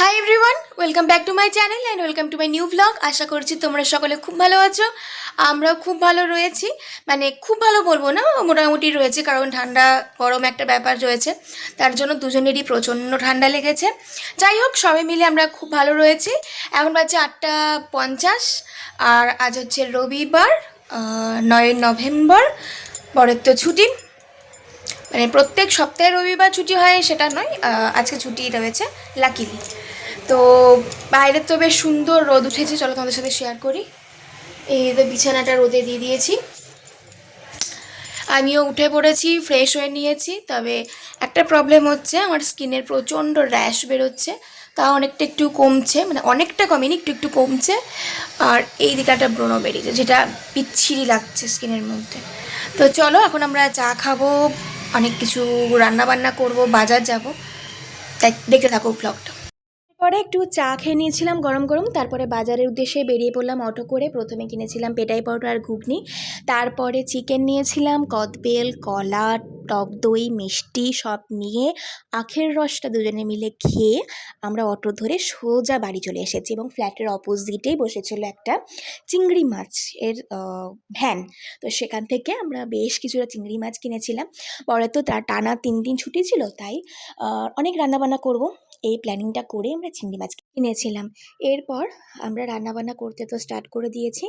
Hi everyone welcome back to my channel and welcome to my new blog আশা করছি তোমরা সকলে খুব ভালো আছো। আমরাও খুব ভালো রয়েছি। মানে খুব ভালো বলব না, মোটামুটি রয়েছে কারণ ঠান্ডা, গরম একটা ব্যাপার রয়েছে। তার জন্য দুজনেরই প্রচণ্ড ঠান্ডা লেগেছে। যাই হোক, সবাই মিলে আমরা খুব ভালো রয়েছি। এখন বাজছে আটটা পঞ্চাশ, আর আজ হচ্ছে রবিবার নয় নভেম্বর, পরের তো ছুটি। মানে প্রত্যেক সপ্তাহে রবিবার ছুটি হয় সেটা নয় আজকে ছুটি রয়েছে লাকিলি তো বাইরে তো বেশ সুন্দর রোদ উঠেছে, চলো তোমাদের সাথে শেয়ার করি। এই তো বিছানাটা রোদে দিয়ে দিয়েছি। আমিও উঠে পড়েছি ফ্রেশ হয়ে নিয়েছি, তবে একটা প্রবলেম হচ্ছে, আমার স্কিনের প্রচণ্ড র্যাশ বেরোচ্ছে তা অনেকটা একটু কমছে মানে অনেকটা কমেনি, একটু একটু কমছে, আর এই দিকে একটা ব্রণ বেরিয়েছে, যেটা বিচ্ছিরি লাগছে স্কিনের মধ্যে। তো চলো, এখন আমরা চা খাব, অনেক কিছু রান্না বান্না করব, বাজার যাব। তাই দেখতে থাকো ব্লগটা পরে একটু চা খেয়ে নিয়েছিলাম গরম গরম। তারপরে বাজারের উদ্দেশ্যে বেরিয়ে পড়লাম অটো করে। প্রথমে কিনেছিলাম পেটাই পাউডার আর ঘুগনি। তারপরে চিকেন নিয়েছিলাম, কদবেল কলা টক দই, মিষ্টি সব নিয়ে আখের রসটা দুজনে মিলে খেয়ে আমরা অটো ধরে সোজা বাড়ি চলে এসেছি এবং ফ্ল্যাটের অপোজিটেই বসেছিল একটা চিংড়ি মাছের ভ্যান। তো সেখান থেকে আমরা বেশ কিছুটা চিংড়ি মাছ কিনেছিলাম। পরে তো তার টানা তিন দিন ছুটি ছিল, তাই অনেক রান্নাবান্না করব। এই প্ল্যানিংটা করে আমরা চিংড়ি মাছ কিনেছিলাম। এরপর আমরা রান্নাবান্না করতে তো স্টার্ট করে দিয়েছি।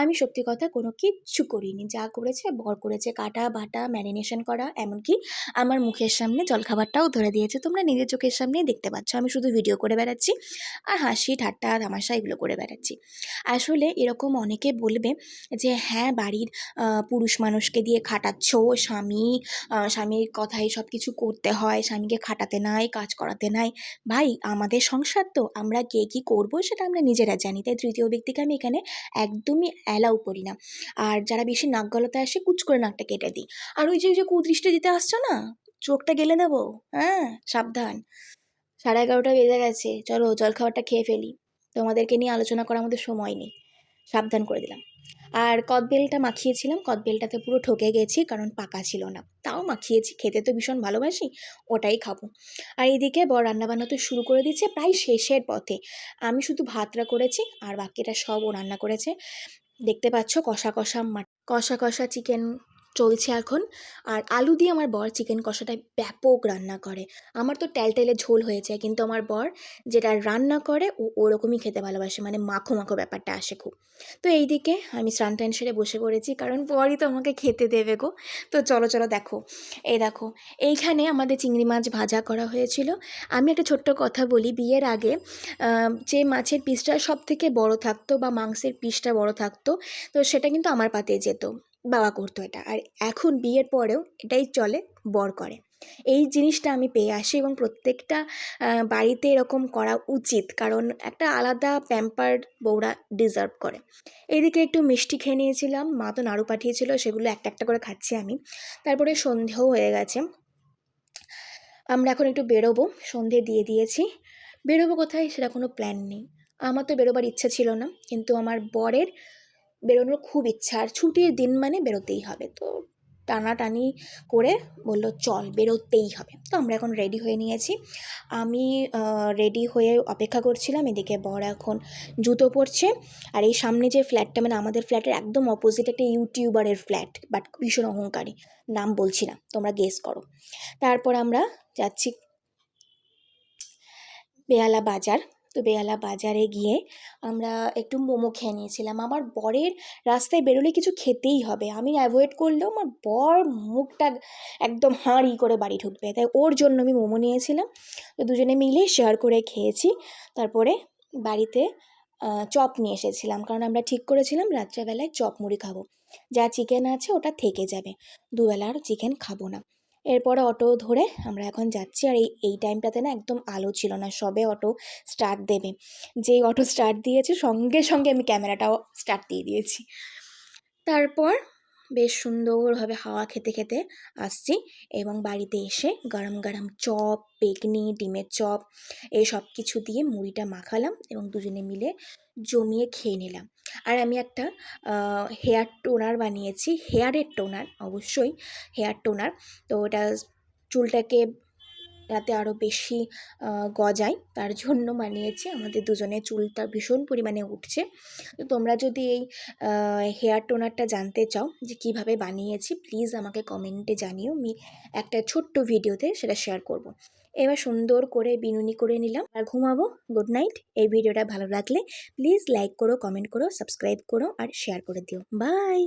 আমি সত্যি কথা কোনো কিচ্ছু করিনি। যা করেছে বর করেছে, কাটা, বাটা, ম্যারিনেশন করা এমনকি আমার মুখের সামনে জলখাবারটাও ধরে দিয়েছে। তোমরা নিজের চোখের সামনেই দেখতে পাচ্ছ। আমি শুধু ভিডিও করে বেড়াচ্ছি আর হাসি, ঠাট্টা, তামাশা এগুলো করে বেড়াচ্ছি। আসলে এরকম অনেকে বলবে যে হ্যাঁ বাড়ির পুরুষ মানুষকে দিয়ে খাটাচ্ছ, স্বামী স্বামীর কথাই সব কিছু করতে হয়, স্বামীকে খাটাতে নাই, কাজ করাতে নাই। ভাই, আমাদের সংসার তো, আমরা কে কী করব সেটা আমরা নিজেরা জানি। তাই তৃতীয় ব্যক্তিকে আমি এখানে একদমই অ্যালাউ করি না। আর যারা বেশি নাক গলাতে আসে, কুচ করে নাকটা কেটে দিই। আর ওই যে ওই যে, কুদৃষ্টি দিতে আসছো না? চোখটা গেলে দেবো। হ্যাঁ সাবধান। সাড়ে এগারোটা বেজে গেছে। চলো জলখাবারটা খেয়ে ফেলি। তোমাদেরকে নিয়ে আলোচনা করার আমাদের সময় নেই। সাবধান করে দিলাম। আর কদবেলটা মাখিয়েছিলাম। কদবেলটাতে পুরো ঠকে গেছি, কারণ পাকা ছিল না। তাও মাখিয়েছি। খেতে তো ভীষণ ভালোবাসি। ওটাই খাব। আর এইদিকে বর রান্নাবান্না তো শুরু করে দিচ্ছে প্রায় শেষের পথে। আমি শুধু ভাতটা করেছি, আর বাকিটা সব ও রান্না করেছে। দেখতে পাচ্ছ কষা কষা কষা কষা চিকেন চলছে এখন। আর আলু দিয়ে আমার বর চিকেন কষাটা ব্যাপক রান্না করে। আমার তো টেলটেলে ঝোল হয়ে যায় কিন্তু আমার বর যেটা রান্না করে, ও ওরকমই খেতে ভালোবাসে। মানে মাখো মাখো ব্যাপারটা আসে খুব। তো এইদিকে আমি স্নান টান সেরে বসে পড়েছি, কারণ বরই তো আমাকে খেতে দেবে গো। তো চলো চলো দেখো। এই দেখো, এইখানে আমাদের চিংড়ি মাছ ভাজা করা হয়েছিল। আমি একটা ছোট্ট কথা বলি, বিয়ের আগে যে মাছের পিসটা সব থেকে বড় থাকতো বা মাংসের পিসটা বড় থাকতো, তো সেটা কিন্তু আমার পাতে যেত। বাবা করতো এটা। আর এখন বিয়ের পরেও এটাই চলে, বর করে। এই জিনিসটা আমি পেয়ে আসি এবং প্রত্যেকটা বাড়িতে এরকম করা উচিত। কারণ একটা আলাদা প্যাম্পার্ড বউরা ডিজার্ভ করে। এইদিকে একটু মিষ্টি খেয়ে নিয়েছিলাম, মা তো নাড়ু পাঠিয়েছিল, সেগুলো একটা একটা করে খাচ্ছি আমি। তারপরে সন্ধেও হয়ে গেছে। আমরা এখন একটু বেরোবো, সন্ধে দিয়ে দিয়েছি। বেরোবো কোথায়? সেটা কোনো প্ল্যান নেই। আমার তো বেরোবার ইচ্ছা ছিল না, কিন্তু আমার বরের বেরোনোর খুব ইচ্ছা। আর ছুটির দিন মানে বেরোতেই হবে। তো টানাটানি করে বলল, চল, বেরোতেই হবে। তো আমরা এখন রেডি হয়ে নিয়েছি। আমি রেডি হয়ে অপেক্ষা করছিলাম। এদিকে বর এখন জুতো পরছে। আর এই সামনে যে ফ্ল্যাটটা মানে আমাদের ফ্ল্যাটের একদম অপোজিট একটা ইউটিউবারের ফ্ল্যাট বাট ভীষণ অহংকারী। নাম বলছি না, তোমরা গেস করো। তারপর আমরা যাচ্ছি বেয়ালা বাজার। তো বেহালা বাজারে গিয়ে আমরা একটু মোমো খেয়ে নিয়েছিলাম। আমার বরের রাস্তায় বেরোলে কিছু খেতেই হবে। আমি অ্যাভয়েড করলেও আমার বর মুখটা একদম হাঁড়ি করে বাড়ি ঢুকবে। তাই ওর জন্য আমি মোমো নিয়েছিলাম। তো দুজনে মিলে শেয়ার করে খেয়েছি। তারপরে বাড়িতে চপ নিয়ে এসেছিলাম। কারণ আমরা ঠিক করেছিলাম রাত্রেবেলায় চপ মুড়ি খাব। যা চিকেন আছে ওটা থেকে যাবে। দুবেলা আর চিকেন খাব না। এরপরে অটো ধরে আমরা এখন যাচ্ছি। আর এই এই টাইমটাতে না একদম আলো ছিল না, সবে অটো স্টার্ট দেবে। যেই অটো স্টার্ট দিয়েছে, সঙ্গে সঙ্গে আমি ক্যামেরাটাও স্টার্ট দিয়ে দিয়েছি। তারপর বেশ সুন্দরভাবে হাওয়া খেতে খেতে আসছি এবং বাড়িতে এসে গরম গরম চপ বেগনি ডিমের চপ এই সব কিছু দিয়ে মুড়িটা মাখালাম এবং দুজনে মিলে জমিয়ে খেয়ে নিলাম। আর আমি একটা হেয়ার টোনার বানিয়েছি, হেয়ারের টোনার, অবশ্যই হেয়ার টোনার। তো ওটা চুলটাকে যাতে আরও বেশি গজায়। তার জন্য বানিয়েছি। আমাদের দুজনের চুলটা ভীষণ পরিমাণে উঠছে। তো তোমরা যদি এই হেয়ার টোনারটা জানতে চাও যে কীভাবে বানিয়েছি, প্লিজ আমাকে কমেন্টে জানিও। আমি একটা ছোট্ট ভিডিওতে সেটা শেয়ার করব। এবার সুন্দর করে বিনুনি করে নিলাম। আর ঘুমাবো। Good night. এই ভিডিওটা ভালো লাগলে প্লিজ লাইক করো, কমেন্ট করো, সাবস্ক্রাইব করো, আর শেয়ার করে দিও। বাই!